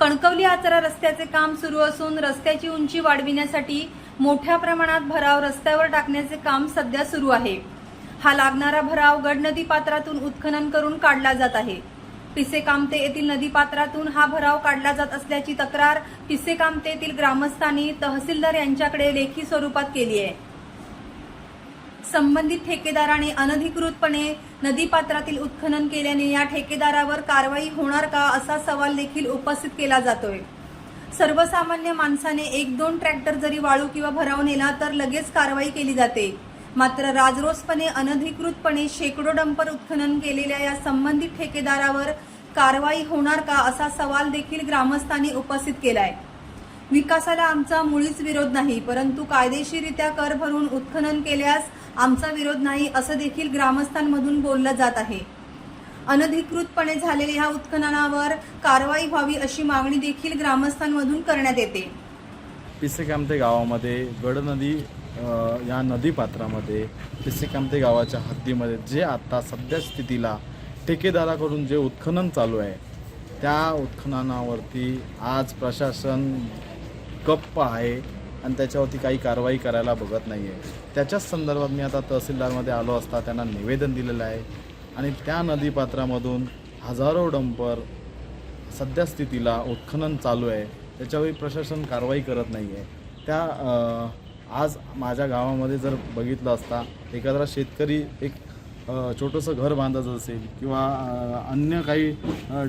कणकवली आचरा रस्त्याचे काम सुरू असून रस्त्याची उंची वाढविण्यासाठी मोठ्या प्रमाणात भराव रस्त्यावर टाकण्याचे काम सध्या सुरू आहे. हा लागणारा भराव गड नदी पात्रातून उत्खनन करून काढला जात आहे. पिसे कामते येथील नदी पात्रातून हा भराव काढला जात असल्याची तक्रार पिसे कामते येथील ग्रामस्थांनी तहसीलदार यांच्याकडे लेखी स्वरूपात केली आहे. संबंधित ठेकेदाराने अनधिकृतपणे नदीपात्रातील उत्खनन केल्याने या ठेकेदारावर कारवाई होणार का असा सवाल देखील उपस्थित केला जातोय. सर्वसामान्य माणसाने एक दोन ट्रॅक्टर जरी वाळू किंवा भराव नेला तर लगेच कारवाई केली जाते. मात्र राजरोसपणे अनधिकृतपणे शेकडो डंपर उत्खनन केलेल्या या संबंधित ठेकेदारावर कारवाई होणार का असा सवाल देखील ग्रामस्थांनी उपस्थित केलाय. विकासाला आमचा मुळीच विरोध नाही परंतु कायदेशीररित्या कर भरून उत्खनन केल्यास आमचा विरोध नाही असं देखील ग्रामस्थांमधून बोललं जात आहे. अनधिकृतपणे झालेल्या ह्या उत्खननावर कारवाई व्हावी अशी मागणी देखील ग्रामस्थांमधून करण्यात येते. पिसेकामते गावामध्ये गड नदी या नदीपात्रामध्ये पिसेकामते गावाच्या हद्दीमध्ये जे आता सध्या स्थितीला ठेकेदाराकडून जे उत्खनन चालू आहे त्या उत्खननावरती आज प्रशासन गप्प आहे. आणि त्याच्यावरती काही कारवाई करायला बघत नाही आहे त्याच्याच संदर्भात मी आता तहसीलदारमध्ये आलो असता त्यांना निवेदन दिलेलं आहे. आणि त्या नदीपात्रामधून हजारो डंपर सध्या स्थितीला उत्खनन चालू आहे. त्याच्यावेळी प्रशासन कारवाई करत नाही आहे त्या आज माझ्या गावामध्ये जर बघितलं असता एखादा शेतकरी एक छोटंसं घर बांधत असेल किंवा अन्य काही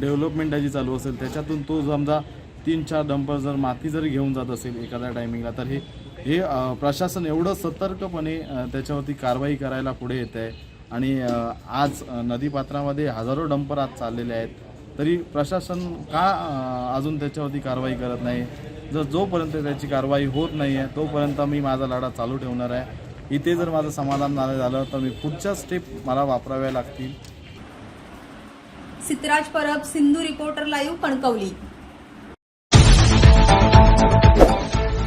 डेव्हलपमेंट जी चालू असेल त्याच्यातून तो समजा तीन चार डंपर जर माती जर घेऊन जात असेल एखाद्या टायमिंगला तर हे हे प्रशासन एवढं सतर्कपणे त्याच्यावरती कारवाई करायला पुढे येत आहे आणि आज नदीपात्रामध्ये हजारो डंपर आज चाललेले आहेत. तरी प्रशासन का अजून त्याच्यावरती कारवाई करत नाही? जर जोपर्यंत त्याची कारवाई होत नाही आहे तोपर्यंत मी माझा लढा चालू ठेवणार आहे. इथे जर माझं समाधान नाही झालं तर मी पुढच्या स्टेप मला वापराव्या लागतील. Siddhraj Parab Sindhu reporter live Kankavli.